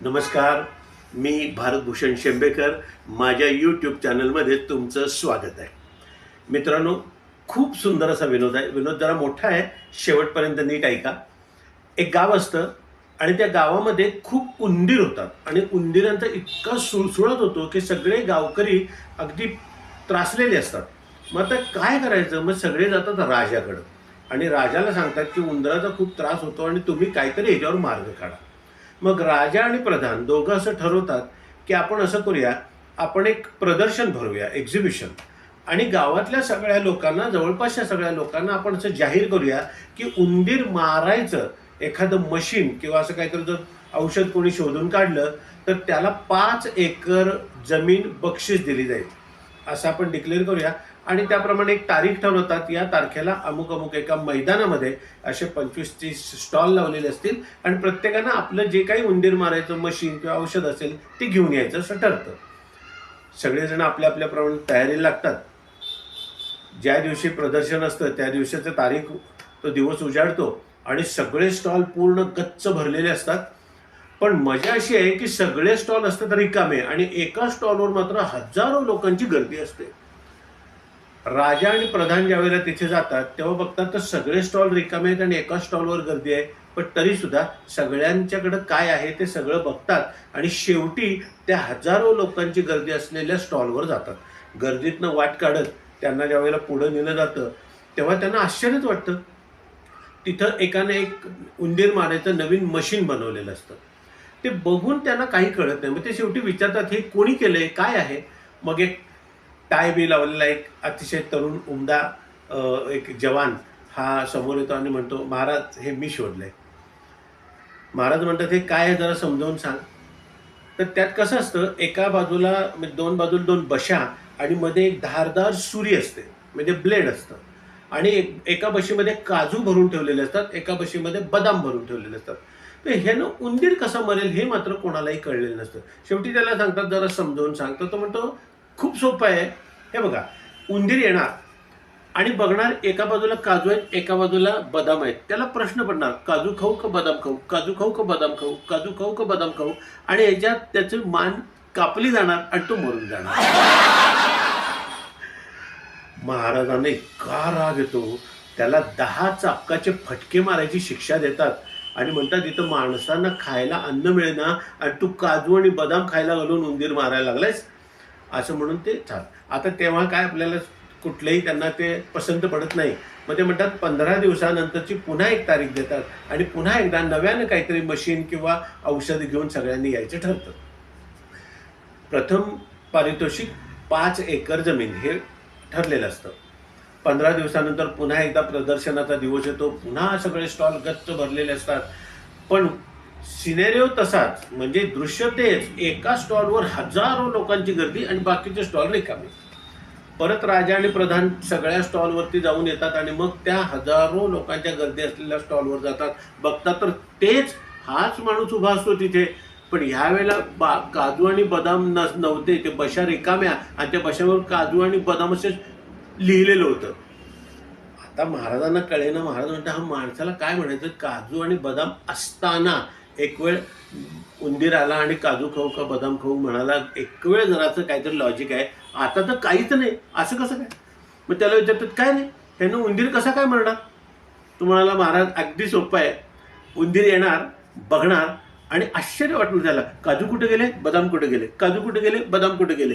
नमस्कार मी भारतभूषण शेंबेकर. माझ्या यूट्यूब चॅनलमध्ये तुमचं स्वागत आहे. मित्रांनो खूप सुंदर असा विनोद आहे. विनोद जरा मोठा आहे शेवटपर्यंत नीट ऐका. एक गाव असतं आणि त्या गावामध्ये खूप उंदीर होतात. आणि उंदिरांचा इतका सुळसुळत होतो की सगळे गावकरी अगदी त्रासलेले असतात. मग आता काय करायचं? मग सगळे जातात राजाकडं. आणि राजाला सांगतात की उंदराचा खूप त्रास होतो आणि तुम्ही काहीतरी याच्यावर मार्ग काढा. मग राजा आणि प्रधान दोघं असं ठरवतात की आपण असं करूया आपण एक प्रदर्शन भरूया एक्झिबिशन आणि गावातल्या सगळ्या लोकांना जवळपासच्या सगळ्या लोकांना आपण असं जाहीर करूया की उंदीर मारायचं एखादं मशीन किंवा असं काहीतरी जर औषध कोणी शोधून काढलं तर त्याला पाच एकर जमीन बक्षीस दिली जाईल. असं आपण डिक्लेअर करूया. आणि त्याप्रमाणे एक तारीख ठरवतात या तारखेला अमुक अमुक एका मैदानामध्ये असे पंचवीस तीस स्टॉल लावलेले असतील आणि प्रत्येकानं आपलं जे काही उंदीर मारायचं मशीन किंवा औषध असेल ते घेऊन यायचं असं ठरतं. सगळेजण आपल्या आपल्याप्रमाणे तयारीला लागतात. ज्या दिवशी प्रदर्शन असतं त्या दिवशीचं तारीख तो दिवस उजाडतो आणि सगळे स्टॉल पूर्ण गच्च भरलेले असतात. पण मजा अशी आहे की सगळे स्टॉल असतात रिकामे आणि एका स्टॉलवर मात्र हजारो लोकांची गर्दी असते. राजा आणि प्रधान ज्यावेळेला तिथे जातात तेव्हा बघतात तर सगळे स्टॉल रिकामे आहेत आणि एका स्टॉलवर गर्दी आहे. पण तरी सुद्धा काय आहे ते सगळं बघतात आणि शेवटी त्या हजारो लोकांची गर्दी असलेल्या स्टॉलवर जातात. गर्दीतनं वाट काढत त्यांना ज्यावेळेला पुढं नेलं जातं तेव्हा त्यांना आश्चर्यच वाटतं. तिथं एकाने एक उंदीर मारायचं नवीन मशीन बनवलेलं असतं. ते बघून त्यांना काही कळत नाही. मग ते शेवटी विचारतात हे कोणी केलं आहे काय आहे? मग एक टाय बी लावलेला एक अतिशय तरुण उमदा एक जवान हा समोर येतो आणि म्हणतो महाराज हे मी शोधलंय. महाराज म्हणतात हे काय आहे जरा समजावून सांग. तर त्यात कसं असतं एका बाजूला म्हणजे दोन बाजूला दोन बशा आणि मध्ये एक धारदार सुरी असते म्हणजे ब्लेड असतं. आणि एक एका बशीमध्ये काजू भरून ठेवलेले असतात एका बशीमध्ये बदाम भरून ठेवलेले असतात. तर ह्यानं उंदीर कसा मरेल हे मात्र कोणालाही कळलेलं नसतं. शेवटी त्याला सांगतात जरा समजावून सांगतो तो म्हणतो खूप सोपं आहे. हे बघा उंदीर येणार आणि बघणार एका बाजूला काजू आहेत एका बाजूला बदाम आहेत. त्याला प्रश्न पडणार काजू खाऊ का बदाम खाऊ? काजू खाऊ का बदाम खाऊ? काजू खाऊ का बदाम खाऊ? आणि याच्यात त्याची मान कापली जाणार आणि तो मरून जाणार. महाराजांना इतका राग येतो. त्याला दहा चापकाचे फटके मारायची शिक्षा देतात. आणि म्हणतात इथं माणसांना खायला अन्न मिळेना आणि तू काजू आणि बदाम खायला घालून उंदीर मारायला लागलायस? असं म्हणून ते चाल. आता तेव्हा काय आपल्याला कुठलंही त्यांना ते पसंत पडत नाही. मग ते म्हणतात पंधरा दिवसानंतरची पुन्हा एक तारीख देतात. आणि पुन्हा एकदा नव्यानं काहीतरी मशीन किंवा औषध घेऊन सगळ्यांनी यायचं ठरतं. प्रथम पारितोषिक पाच एकर जमीन हे ठरलेलं असतं. पंधरा दिवसानंतर पुन्हा एकदा प्रदर्शनाचा दिवस येतो. पुन्हा सगळे स्टॉल गच्च भरलेले असतात. पण सिनेरिओ तसाच म्हणजे दृश्य तेच एका स्टॉलवर हजारो लोकांची गर्दी आणि बाकीचे स्टॉल रिकामे. परत राजा आणि प्रधान सगळ्या स्टॉलवरती जाऊन येतात आणि मग त्या हजारो लोकांच्या गर्दी असलेल्या स्टॉलवर जातात. बघतात तर तेच हाच माणूस उभा असतो तिथे. पण ह्या वेळेला बा काजू आणि बदाम न नव्हते ते बशा रिकाम्या आणि त्या बशावर काजू आणि बदाम असे लिहिलेलं होतं. आता महाराजांना कळेना महाराज म्हणतात हा माणसाला काय म्हणायचं? काजू आणि बदाम असताना एक वेळ उंदीर आला आणि काजू खाऊ का बदाम खाऊ म्हणाला एक वेळ जराचं काहीतरी लॉजिक आहे. आता तर काहीच नाही. असं कसं काय? मग त्याला विचारतात काय नाही? ह्यानं उंदीर कसा काय म्हणणार तो म्हणाला महाराज अगदी सोपं आहे. उंदीर येणार बघणार आणि आश्चर्य वाटलं त्याला काजू कुठे गेले? बदाम कुठे गेले? काजू कुठे गेले? बदाम कुठे गेले?